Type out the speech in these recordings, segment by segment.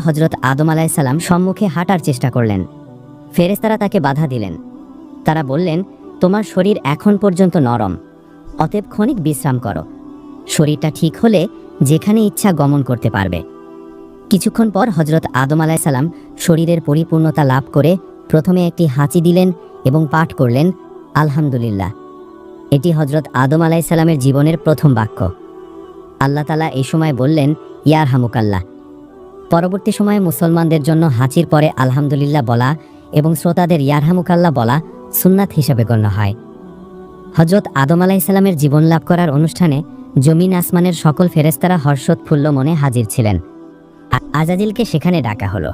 হজরত আদম আলাইসাল্লাম সম্মুখে হাঁটার চেষ্টা করলেন। ফেরেস্তারা তাকে বাধা দিলেন। তারা বললেন, তোমার শরীর এখন পর্যন্ত নরম। অতএব ক্ষণিক বিশ্রাম করো। শরীরটা ঠিক হলে যেখানে ইচ্ছা গমন করতে পারবে। কিছুক্ষণ পর হজরত আদম আলাইসাল্লাম শরীরের পরিপূর্ণতা লাভ করে প্রথমে একটি হাঁচি দিলেন এবং পাঠ করলেন, আলহামদুলিল্লাহ। এটি হজরত আদম আলাইসাল্লামের জীবনের প্রথম বাক্য। আল্লাহ তালা এই সময় বললেন ইয়ার হামুকাল্লাহ পরবর্তী সময়ে মুসলমানদের জন্য হাঁচির পরে আলহামদুলিল্লাহ বলা এবং শ্রোতাদের ইয়ারহামুকাল্লা বলা সুন্নাত হিসাবে গণ্য হয়। হজরত আদম আলাইসাল্লামের জীবন লাভ করার অনুষ্ঠানে জমিন আসমানের সকল ফেরেস্তারা হর্ষোৎফুল্ল মনে হাজির ছিলেন। আজাজিলকে সেখানে ডাকা হলো।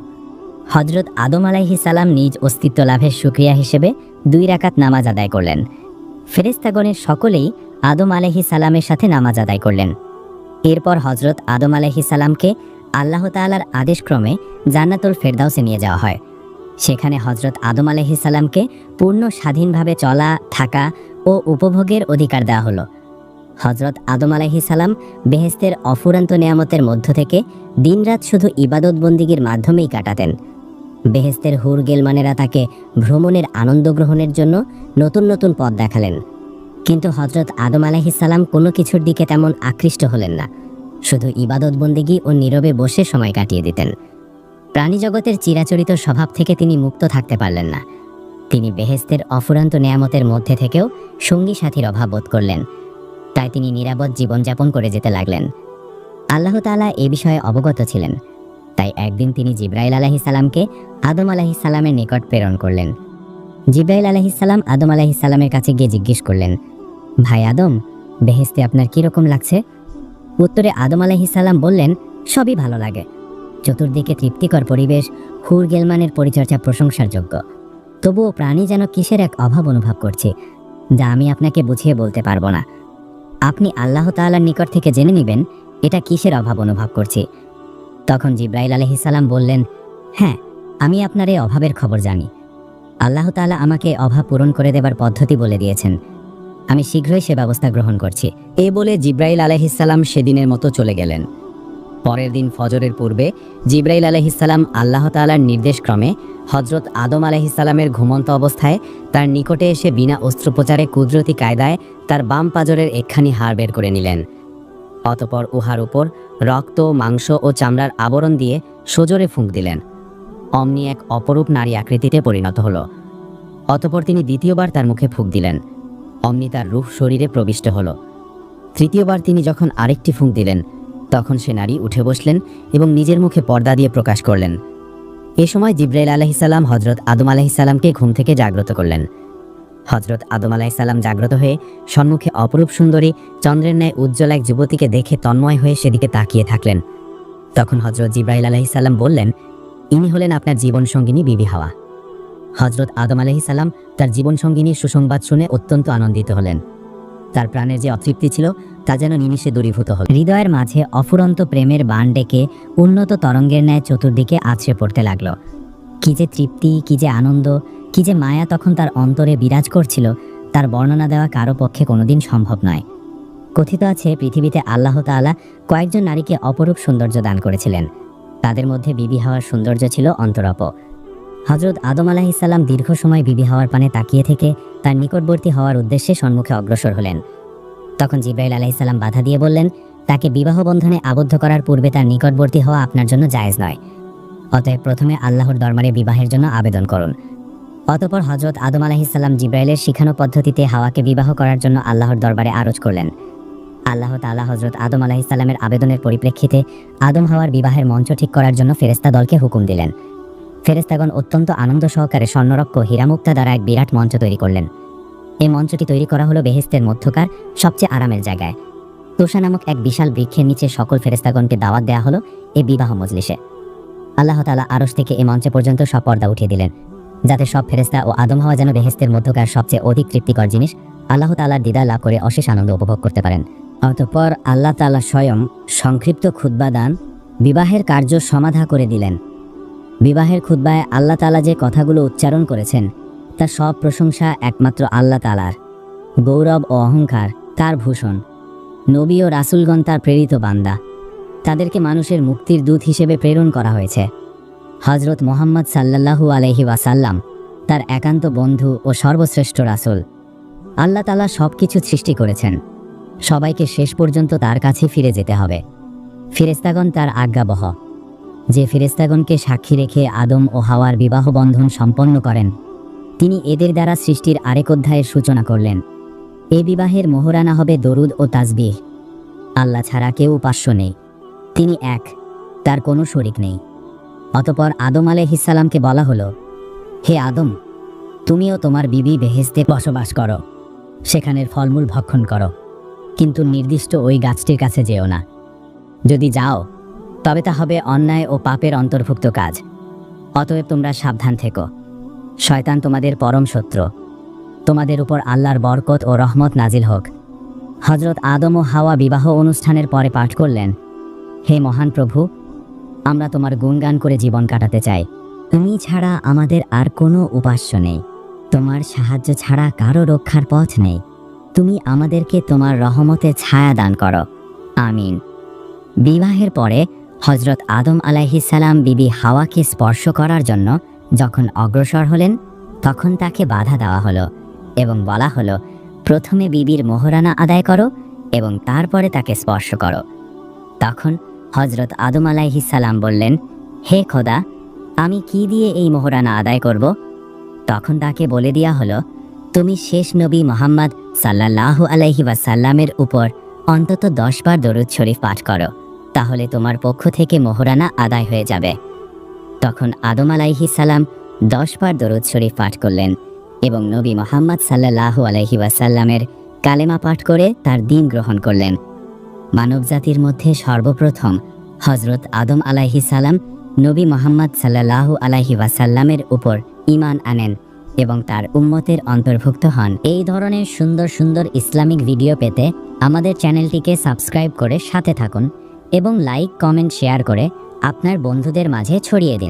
হজরত আদম আলাইহি সালাম নিজ অস্তিত্ব লাভের সুক্রিয়া হিসেবে দুই রাকাত নামাজ আদায় করলেন। ফেরেস্তাগণের সকলেই আদম আলাইহি সালামের সাথে নামাজ আদায় করলেন। এরপর হজরত আদম আলাইহি সালামকে আল্লাহ তাআলার আদেশক্রমে জান্নাতুল ফেরদাউসে নিয়ে যাওয়া হয়। সেখানে হজরত আদম আলাইহি সালামকে পূর্ণ স্বাধীনভাবে চলা, থাকা ও উপভোগের অধিকার দেওয়া হলো। হজরত আদম আলাইহি সালাম বেহেস্তের অফুরান্ত নেয়ামতের মধ্য থেকে দিনরাত শুধু ইবাদত বন্দিগির মাধ্যমেই কাটাতেন। বেহেস্তের হুর গেলমানেরা তাকে ভ্রমণের আনন্দ গ্রহণের জন্য নতুন নতুন পথ দেখালেন। কিন্তু হজরত আদম আলাইহিস সালাম কোনো কিছুর দিকে তেমন আকৃষ্ট হলেন না। শুধু ইবাদত বন্দিগি ও নীরবে বসে সময় কাটিয়ে দিতেন। প্রাণী জগতের চিরাচরিত স্বভাব থেকে তিনি মুক্ত থাকতে পারলেন না। তিনি বেহেস্তের অফুরান্ত নেয়ামতের মধ্যে থেকেও সঙ্গী সাথীর অভাব বোধ করলেন। তাই তিনি নিরাপদ জীবনযাপন করে যেতে লাগলেন। আল্লাহ তাআলা এ বিষয়ে অবগত ছিলেন। তাই একদিন তিনি জিব্রাইল আলাহিস সালামকে আদম আলাহিস সালামের নিকট প্রেরণ করলেন। জিব্রাইল আলাহিস সালাম আদম আলাহিস সালামের কাছে গিয়ে জিজ্ঞেস করলেন, ভাই আদম, বেহেস্তে আপনার কীরকম লাগছে? উত্তরে আদম আলাহিস সালাম বললেন, সবই ভালো লাগে। চতুর্দিকে তৃপ্তিকর পরিবেশ, হুর গেলমানের পরিচর্যা প্রশংসার যোগ্য। তবুও প্রাণী যেন কিসের এক অভাব অনুভব করছে, যা আমি আপনাকে বুঝিয়ে বলতে পারব না। আপনি আল্লাহ তাআলার নিকট থেকে জেনে নেবেন, এটা কিসের অভাব অনুভব করছি। তখন জিব্রাইল আলহিসাল্লাম বললেন হ্যাঁ আমি আপনার এই অভাবের খবর জানি। আল্লাহ তাআলা আমাকে অভাব পূরণ করে দেবার পদ্ধতি বলে দিয়েছেন। আমি শীঘ্রই সে ব্যবস্থা গ্রহণ করছি। এ বলে জিব্রাইল আলহিসাল্লাম সেদিনের মতো চলে গেলেন। পরের দিন ফজরের পূর্বে জিব্রাইল আলহিসাল্লাম আল্লাহ তালার নির্দেশক্রমে হজরত আদম আলহিসাল্লামের ঘুমন্ত অবস্থায় তার নিকটে এসে বিনা অস্ত্রোপচারে কুদরতি কায়দায় তার বাম পাজরের একখানি হাড় বের করে নিলেন। অতপর উহার উপর রক্ত, মাংস ও চামড়ার আবরণ দিয়ে সজোরে ফুঁক দিলেন। অমনি এক অপরূপ নারী আকৃতিতে পরিণত হল। অতপর তিনি দ্বিতীয়বার তার মুখে ফুঁক দিলেন। অমনি তার রূহ শরীরে প্রবিষ্ট হলো। তৃতীয়বার তিনি যখন আরেকটি ফুঁক দিলেন, তখন সে নারী উঠে বসলেন এবং নিজের মুখে পর্দা দিয়ে প্রকাশ করলেন। এ সময় জিব্রাইল আলাহিসাল্লাম হজরত আদম আলাহিসাল্লামকে ঘুম থেকে জাগ্রত করলেন। হজরত আদম আলাহিসাল্লাম জাগ্রত হয়ে সম্মুখে অপরূপ সুন্দরী, চন্দ্রের ন্যায় উজ্জ্বল এক যুবতীকে দেখে তন্ময় হয়ে সেদিকে তাকিয়ে থাকলেন। তখন হজরত জিব্রাইল আলাহিসাল্লাম বললেন, ইনি হলেন আপনার জীবনসঙ্গিনী বিবি হাওয়া। হজরত আদম আলাহিসাল্লাম তার জীবনসঙ্গিনীর সুসংবাদ শুনে অত্যন্ত আনন্দিত হলেন। তার প্রাণের যে অতৃপ্তি ছিল, তা যেন নিমিষে দূরীভূত হল। হৃদয়ের মাঝে অফুরন্ত প্রেমের বান ডেকে উন্নত তরঙ্গের ন্যায় চতুর্দিকে আছড়ে পড়তে লাগল। কি যে তৃপ্তি, কি যে আনন্দ, কি যে মায়া তখন তার অন্তরে বিরাজ করছিল, তার বর্ণনা দেওয়া কারও পক্ষে কোনোদিন সম্ভব নয়। কথিত আছে, পৃথিবীতে আল্লাহ তাআলা কয়েকজন নারীকে অপরূপ সৌন্দর্য দান করেছিলেন। তাদের মধ্যে বিবি হওয়ার সৌন্দর্য ছিল অন্তরপ হজরত আদম আলাহিসাল্লাম দীর্ঘ সময় বিবি হওয়ার পানে তাকিয়ে থেকে তার নিকটবর্তী হওয়ার উদ্দেশ্যে সম্মুখে অগ্রসর হলেন। তখন জিব্রাইল আলাইসাল্লাম বাধা দিয়ে বললেন, তাকে বিবাহ বন্ধনে আবদ্ধ করার পূর্বে তার নিকটবর্তী হওয়া আপনার জন্য জায়েজ নয়। অতএব প্রথমে আল্লাহর দরবারে বিবাহের জন্য আবেদন করুন। অতপর হজরত আদম আলাহিসাল্লাম জিব্রাইলের শিখানো পদ্ধতিতে হাওয়াকে বিবাহ করার জন্য আল্লাহর দরবারে আরজ করলেন। আল্লাহ তাআলা হজরত আদম আলাহিসাল্লামের আবেদনের পরিপ্রেক্ষিতে আদম হাওয়ার বিবাহের মঞ্চ ঠিক করার জন্য ফেরেস্তা দলকে হুকুম দিলেন। ফেরেস্তাগণ অত্যন্ত আনন্দ সহকারে স্বর্ণরক্ষ হীরামুক্তা দ্বারা এক বিরাট মঞ্চ তৈরি করলেন। এই মঞ্চটি তৈরি করা হলো বেহেস্তের মধ্যকার, সবচেয়ে আরামের জায়গায়। তোষা নামক এক বিশাল বৃক্ষের নিচে সকল ফেরেস্তাগণকে দাওয়াত দেওয়া হলো এই বিবাহ মজলিসে। আল্লাহ তাআলা আরশ থেকে এই মঞ্চে পর্যন্ত সব পর্দা উঠিয়ে দিলেন, যাতে সব ফেরেস্তা ও আদম হওয়া যেন বেহেস্তের মধ্যকার সবচেয়ে অধিক তৃপ্তিকর জিনিস আল্লাহ তাআলার দিদার লাভ করে অশেষ আনন্দ উপভোগ করতে পারেন। অতঃপর আল্লাহ তাআলা স্বয়ং সংক্ষিপ্ত ক্ষুদ্বাদান বিবাহের কার্য সমাধা করে দিলেন। বিবাহের খুদ্বায় আল্লাহ তাআলা যে কথাগুলো উচ্চারণ করেছেন তার সব প্রশংসা একমাত্র আল্লাহ তালার গৌরব ও অহংকার তার ভূষণ। নবী ও রাসুলগণ তার প্রেরিত বান্দা। তাদেরকে মানুষের মুক্তির দূত হিসেবে প্রেরণ করা হয়েছে। হজরত মোহাম্মদ সাল্লাল্লাহু আলহি ওয়াসাল্লাম তার একান্ত বন্ধু ও সর্বশ্রেষ্ঠ রাসূল। আল্লাহ তালা সব কিছু সৃষ্টি করেছেন। সবাইকে শেষ পর্যন্ত তার কাছে ফিরে যেতে হবে। ফিরেস্তাগণ তার আজ্ঞাবহ। যে ফিরেস্তাগণকে সাক্ষী রেখে আদম ও হাওয়ার বিবাহ বন্ধন সম্পন্ন করেন, তিনি এদের দ্বারা সৃষ্টির আরেক অধ্যায়ের সূচনা করলেন। এ বিবাহের মোহরানা হবে দরুদ ও তাজবিহ। আল্লাহ ছাড়া কেউ উপাস্য নেই। তিনি এক, তার কোনো শরিক নেই। অতপর আদম আলাইহিসাল্লামকে বলা হলো, হে আদম, তুমিও তোমার বিবি বেহেস্তে বসবাস করো। সেখানের ফলমূল ভক্ষণ করো। কিন্তু নির্দিষ্ট ওই গাছটির কাছে যেও না। যদি যাও তবে তা হবে অন্যায় ও পাপের অন্তর্ভুক্ত কাজ। অতএব তোমরা সাবধান থেকো। শয়তান তোমাদের পরম শত্রু। তোমাদের উপর আল্লাহর বরকত ও রহমত নাজিল হোক। হজরত আদম ও হাওয়া বিবাহ অনুষ্ঠানের পরে পাঠ করলেন, হে মহান প্রভু, আমরা তোমার গুণগান করে জীবন কাটাতে চাই। তুমি ছাড়া আমাদের আর কোনো উপাস্য নেই। তোমার সাহায্য ছাড়া কারও রক্ষার পথ নেই। তুমি আমাদেরকে তোমার রহমতে ছায়া দান করো। আমিন। বিবাহের পরে হজরত আদম আলাইহিসাল্লাম বিবি হাওয়াকে স্পর্শ করার জন্য যখন অগ্রসর হলেন, তখন তাকে বাধা দেওয়া হলো এবং বলা হলো, প্রথমে বিবির মোহরানা আদায় করো এবং তারপরে তাকে স্পর্শ করো। তখন হজরত আদম আলাইহিসাল্লাম বললেন, হে খোদা, আমি কি দিয়ে এই মোহরানা আদায় করব? তখন তাকে বলে দেওয়া হলো, তুমি শেষ নবী মোহাম্মদ সাল্লাল্লাহু আলাইহি ওয়াসাল্লামের উপর অন্তত দশ বার দরুদ শরীফ পাঠ করো। তাহলে তোমার পক্ষ থেকে মোহরানা আদায় হয়ে যাবে। তখন আদম আলাইহি সালাম দশ বার দরুদ শরীফ পাঠ করলেন এবং নবী মোহাম্মদ সাল্লাল্লাহু আলাইহি ওয়াসাল্লামের কালেমা পাঠ করে তার দিন গ্রহণ করলেন। মানবজাতির মধ্যে সর্বপ্রথম হজরত আদম আলাইহি সালাম নবী মোহাম্মদ সাল্লাল্লাহু আলাইহি ওয়াসাল্লামের উপর ঈমান আনেন এবং তার উম্মতের অন্তর্ভুক্ত হন। এই ধরনের সুন্দর সুন্দর ইসলামিক ভিডিও পেতে আমাদের চ্যানেলটিকে সাবস্ক্রাইব করে সাথে থাকুন। এবং লাইক কমেন্ট শেয়ার করে আপনার বন্ধুদের মাঝে ছড়িয়ে দিন।